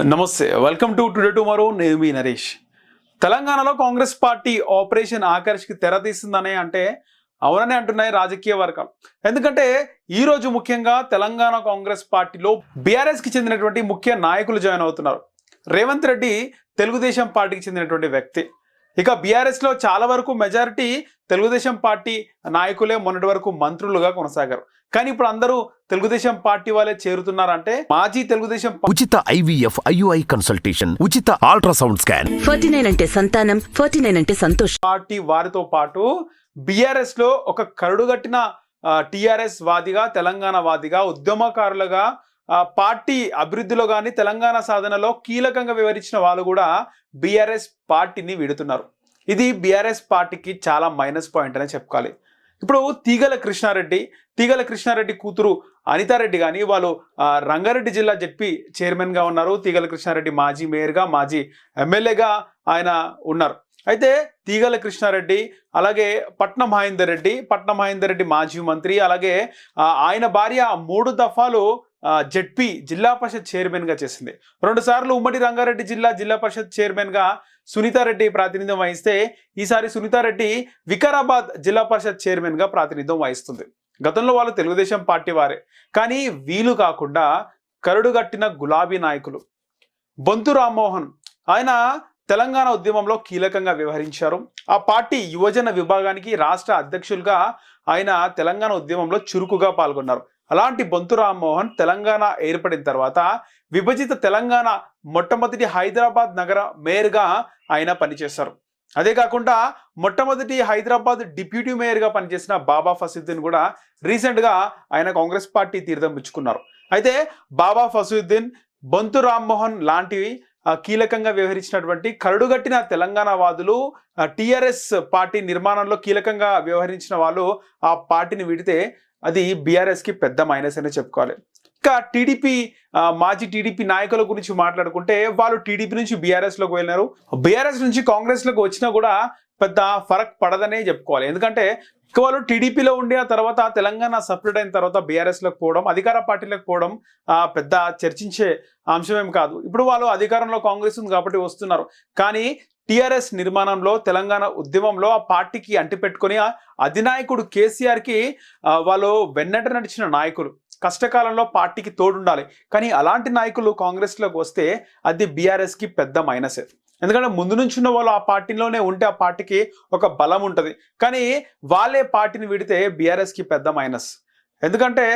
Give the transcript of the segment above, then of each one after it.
నమస్తే welcome to today tomorrow నేను మీ నరేష్. తెలంగాణలో కాంగ్రెస్ పార్టీ ఆపరేషన్ ఆకర్ష్కి తెరతీస్తుందనే అంటే అవుననే అంటున్నాయి రాజకీయ వర్గాలు. ఎందుకంటే ఈ రోజు ముఖ్యంగా తెలంగాణ కాంగ్రెస్ పార్టీలో బీఆర్ఎస్కి చెందినటువంటి ముఖ్య నాయకులు జాయిన్ అవుతున్నారు. రేవంత్ రెడ్డి తెలుగుదేశం పార్టీకి చెందినటువంటి వ్యక్తి. ఇక బీఆర్ఎస్లో చాలా వరకు మెజారిటీ తెలుగుదేశం పార్టీ నాయకులే మొన్నటి వరకు మంత్రులుగా కొనసాగారు. కానీ ఇప్పుడు అందరూ తెలుగుదేశం పార్టీ వాళ్ళే చేరుతున్నారంటే మాజీ తెలుగుదేశం ఉచిత ఐవీఎఫ్ ఐయుఐ కన్సల్టేషన్ ఉచిత అల్ట్రాసౌండ్ స్కాన్. ఫార్టీ నైన్ అంటే సంతానం ఫార్టీ నైన్ అంటే సంతోషం. పార్టీ వారితో పాటు బీఆర్ఎస్లో ఒక కరుడుగట్టిన టిఆర్ఎస్ వాదిగా తెలంగాణ వాదిగా ఉద్యమకారులుగా పార్టీ అభివృద్ధిలో కానీ తెలంగాణ సాధనలో కీలకంగా వివరించిన వాళ్ళు కూడా బీఆర్ఎస్ పార్టీని విడుతున్నారు. ఇది బీఆర్ఎస్ పార్టీకి చాలా మైనస్ పాయింట్ అని చెప్పుకోవాలి. ఇప్పుడు తీగల కృష్ణారెడ్డి తీగల కృష్ణారెడ్డి కూతురు అనితారెడ్డి కానీ వాళ్ళు రంగారెడ్డి జిల్లా జడ్పీ చైర్మన్గా ఉన్నారు. తీగల కృష్ణారెడ్డి మాజీ మేయర్గా మాజీ ఎమ్మెల్యేగా ఆయన ఉన్నారు. అయితే తీగల కృష్ణారెడ్డి అలాగే పట్నం మహేందర్ రెడ్డి పట్నం మహేందర్ రెడ్డి మాజీ మంత్రి అలాగే ఆయన భార్య మూడు దఫాలు జెడ్పీ జిల్లా పరిషత్ చైర్మన్గా చేసింది. రెండుసార్లు ఉమ్మడి రంగారెడ్డి జిల్లా జిల్లా పరిషత్ చైర్మన్గా సునీతారెడ్డి ప్రాతినిధ్యం వహిస్తే ఈసారి సునీతారెడ్డి వికారాబాద్ జిల్లా పరిషత్ చైర్మన్గా ప్రాతినిధ్యం వహిస్తుంది. గతంలో వాళ్ళు తెలుగుదేశం పార్టీ వారే. కానీ వీలు కాకుండా కరుడుగట్టిన గులాబీ నాయకులు. బొంతు రామ్మోహన్ ఆయన తెలంగాణ ఉద్యమంలో కీలకంగా వ్యవహరించారు. ఆ పార్టీ యువజన విభాగానికి రాష్ట్ర అధ్యక్షులుగా ఆయన తెలంగాణ ఉద్యమంలో చురుకుగా పాల్గొన్నారు. అలాంటి బొంతు రామ్మోహన్ తెలంగాణ ఏర్పడిన తర్వాత విభజిత తెలంగాణ మొట్టమొదటి హైదరాబాద్ నగర మేయర్గా ఆయన పనిచేశారు. అదే కాకుండా మొట్టమొదటి హైదరాబాద్ డిప్యూటీ మేయర్గా పనిచేసిన బాబా ఫసీద్దీన్ కూడా రీసెంట్గా ఆయన కాంగ్రెస్ పార్టీ తీర్థం పుచ్చుకున్నారు అయితే బాబా ఫసీద్దీన్ బొంతు రామ్మోహన్ లాంటివి కీలకంగా వ్యవహరించినటువంటి కరడుగట్టిన తెలంగాణ వాదులు టిఆర్ఎస్ పార్టీ నిర్మాణంలో కీలకంగా వ్యవహరించిన వాళ్ళు ఆ పార్టీని విడితే అది బీఆర్ఎస్కి పెద్ద మైనస్ అనే చెప్పుకోవాలి. ఇంకా టీడీపీ మాజీ టీడీపీ నాయకుల గురించి మాట్లాడుకుంటే వాళ్ళు టీడీపీ నుంచి బీఆర్ఎస్లోకి వెళ్ళినారు. బీఆర్ఎస్ నుంచి కాంగ్రెస్లోకి వచ్చినా కూడా పెద్ద ఫరక్ పడదనే చెప్పుకోవాలి. ఎందుకంటే వాళ్ళు టీడీపీలో ఉండి ఆ తర్వాత తెలంగాణ సపరేట్ అయిన తర్వాత బీఆర్ఎస్లోకి పోవడం అధికార పార్టీలకు పోవడం ఆ, పెద్ద చర్చించే అంశమేం కాదు. ఇప్పుడు వాళ్ళు అధికారంలో కాంగ్రెస్ ఉంది కాబట్టి వస్తున్నారు. కానీ టిఆర్ఎస్ నిర్మాణంలో తెలంగాణ ఉద్యమంలో ఆ పార్టీకి అంటిపెట్టుకొని ఆ అధినాయకుడు కేసీఆర్కి వాళ్ళు వెన్నట నడిచిన నాయకులు. కష్టకాలంలో పార్టీకి తోడుండాలి. కానీ అలాంటి నాయకులు కాంగ్రెస్లోకి వస్తే అది బీఆర్ఎస్కి పెద్ద మైనసే. ఎందుకంటే ముందు నుంచి ఉన్న వాళ్ళు ఆ పార్టీలోనే ఉంటే ఆ పార్టీకి ఒక బలం ఉంటుంది. కానీ వాళ్ళే పార్టీని విడితే బీఆర్ఎస్కి పెద్ద మైనస్. ఎందుకంటే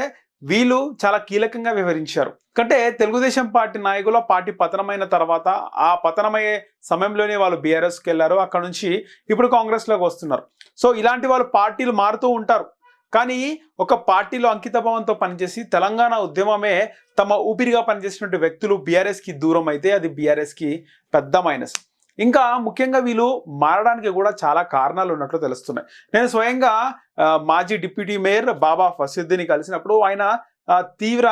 వీళ్ళు చాలా కీలకంగా వ్యవహరించారు. అంటే తెలుగుదేశం పార్టీ నాయకులు పార్టీ పతనమైన తర్వాత ఆ పతనమయ్యే సమయంలోనే వాళ్ళు బీఆర్ఎస్కి వెళ్ళారు. అక్కడ నుంచి ఇప్పుడు కాంగ్రెస్లోకి వస్తున్నారు. సో ఇలాంటి వాళ్ళు పార్టీలు మారుతూ ఉంటారు. కానీ ఒక పార్టీలో అంకితభావంతో పనిచేసి తెలంగాణ ఉద్యమమే తమ ఊపిరిగా పనిచేసినటువంటి వ్యక్తులు బీఆర్ఎస్కి దూరం అయితే అది బీఆర్ఎస్కి పెద్ద మైనస్. ఇంకా ముఖ్యంగా వీళ్ళు మారడానికి కూడా చాలా కారణాలు ఉన్నట్లు తెలుస్తున్నాయి. నేను స్వయంగా మాజీ డిప్యూటీ మేయర్ బాబా ఫసీద్దీని కలిసినప్పుడు ఆయన తీవ్ర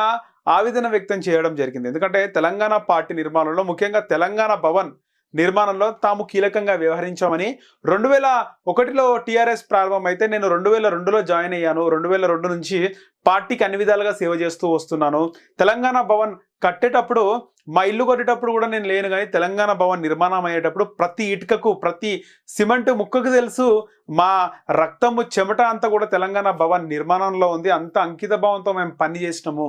ఆవేదన వ్యక్తం చేయడం జరిగింది. ఎందుకంటే తెలంగాణ పార్టీ నిర్మాణంలో ముఖ్యంగా తెలంగాణ భవన్ నిర్మాణంలో తాము కీలకంగా వ్యవహరించామని రెండు వేల ఒకటిలో టీఆర్ఎస్ ప్రారంభమైతే నేను రెండు వేల రెండులో జాయిన్ అయ్యాను. రెండు వేల రెండు నుంచి పార్టీకి అన్ని విధాలుగా సేవ చేస్తూ వస్తున్నాను. తెలంగాణ భవన్ కట్టేటప్పుడు మా ఇల్లు కొట్టేటప్పుడు కూడా నేను లేను కానీ తెలంగాణ భవన్ నిర్మాణం అయ్యేటప్పుడు ప్రతి ఇటుకకు ప్రతి సిమెంట్ ముక్కకు తెలుసు మా రక్తము చెమట అంతా కూడా తెలంగాణ భవన్ నిర్మాణంలో ఉంది. అంత అంకిత భావంతో మేము పని చేసినాము.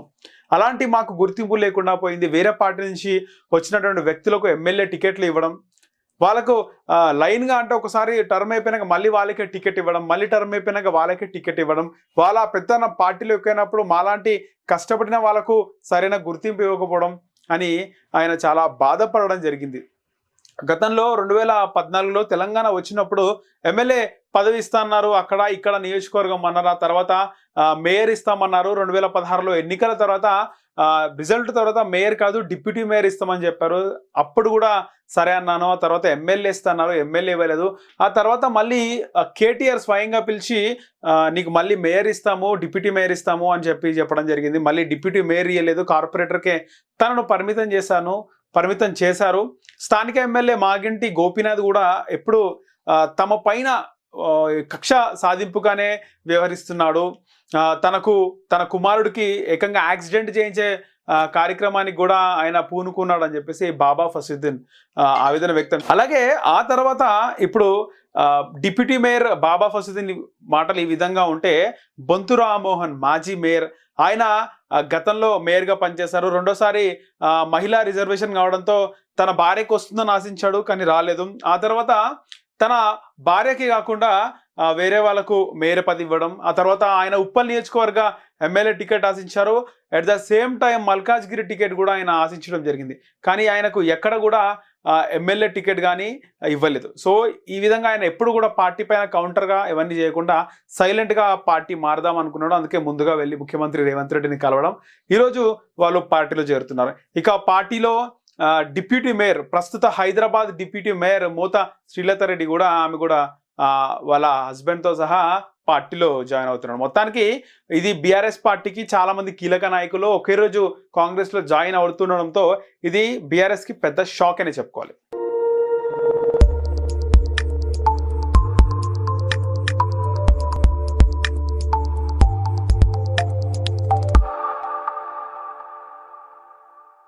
అలాంటి మాకు గుర్తింపు లేకుండా పోయింది. వేరే పార్టీ నుంచి వచ్చినటువంటి వ్యక్తులకు ఎమ్మెల్యే టికెట్లు ఇవ్వడం వాళ్ళకు లైన్గా అంటే ఒకసారి టర్మ్ అయిపోయినాక మళ్ళీ వాళ్ళకే టికెట్ ఇవ్వడం మళ్ళీ టర్మ్ అయిపోయినాక వాళ్ళకే టికెట్ ఇవ్వడం వాళ్ళ పెద్ద పార్టీలో ఎక్కైనప్పుడు మాలాంటి కష్టపడిన వాళ్ళకు సరైన గుర్తింపు ఇవ్వకపోవడం అని ఆయన చాలా బాధపడడం జరిగింది. గతంలో రెండు వేల పద్నాలుగులో తెలంగాణ వచ్చినప్పుడు ఎమ్మెల్యే పదవి ఇస్తామన్నారు అక్కడ ఇక్కడ నియోజకవర్గం అన్నారు. ఆ తర్వాత మేయర్ ఇస్తామన్నారు రెండు వేల పదహారులో. ఎన్నికల తర్వాత రిజల్ట్ తర్వాత మేయర్ కాదు డిప్యూటీ మేయర్ ఇస్తామని చెప్పారు. అప్పుడు కూడా సరే అన్నాను. ఆ తర్వాత ఎమ్మెల్యే ఇస్తాన్నారు. ఎమ్మెల్యే ఇవ్వలేదు. ఆ తర్వాత మళ్ళీ కేటీఆర్ స్వయంగా పిలిచి నీకు మళ్ళీ మేయర్ ఇస్తాము డిప్యూటీ మేయర్ ఇస్తాము అని చెప్పి చెప్పడం జరిగింది. మళ్ళీ డిప్యూటీ మేయర్ ఇవ్వలేదు కార్పొరేటర్కే తనను పరిమితం చేశాను. పరిమితం చేశారు. స్థానిక ఎమ్మెల్యే మాగింటి గోపీనాథ్ కూడా ఎప్పుడు తమ పైన కక్ష సాధింపుగానే వ్యవహరిస్తున్నాడు. తనకు తన కుమారుడికి ఏకంగా యాక్సిడెంట్ చేయించే కార్యక్రమానికి కూడా ఆయన పూనుకున్నాడు అని చెప్పేసి బాబా ఫసీద్దీన్ ఆ, ఆవేదన వ్యక్తం అలాగే ఆ తర్వాత ఇప్పుడు డిప్యూటీ మేయర్ బాబా ఫసీద్దీన్ మాటలు ఈ విధంగా ఉంటే బొంతు రామ్మోహన్ మాజీ మేయర్ ఆయన గతంలో మేయర్గా పనిచేశారు. రెండోసారి మహిళా రిజర్వేషన్ కావడంతో తన భార్యకు వస్తుందని ఆశించాడు కానీ రాలేదు. ఆ తర్వాత తన భార్యకి కాకుండా వేరే వాళ్ళకు మేరపది ఇవ్వడం ఆ తర్వాత ఆయన ఉప్పల్ నియోజకవర్గ ఎమ్మెల్యే టికెట్ ఆశించారు. At the same time Malkajgiri ticket కూడా ఆయన ఆశించడం జరిగింది. కానీ ఆయనకు ఎక్కడ కూడా ఎమ్మెల్యే టికెట్ కానీ ఇవ్వలేదు. సో ఈ విధంగా ఆయన ఎప్పుడు కూడా పార్టీ పైన కౌంటర్గా ఇవన్నీ చేయకుండా సైలెంట్గా పార్టీ మారదాం అనుకున్నాడు. అందుకే ముందుగా వెళ్ళి ముఖ్యమంత్రి రేవంత్ రెడ్డిని కలవడం. ఈరోజు వాళ్ళు పార్టీలో చేరుతున్నారు. ఇక పార్టీలో డిప్యూటీ మేయర్ ప్రస్తుత హైదరాబాద్ డిప్యూటీ మేయర్ మూత శ్రీలత రెడ్డి కూడా ఆమె కూడా వాళ్ళ హస్బెండ్తో సహా పార్టీలో జాయిన్ అవుతున్నాడు. మొత్తానికి ఇది బీఆర్ఎస్ పార్టీకి చాలామంది కీలక నాయకులు ఒకే రోజు కాంగ్రెస్లో జాయిన్ అవుతుండడంతో ఇది బీఆర్ఎస్కి పెద్ద షాక్ అని చెప్పుకోవాలి.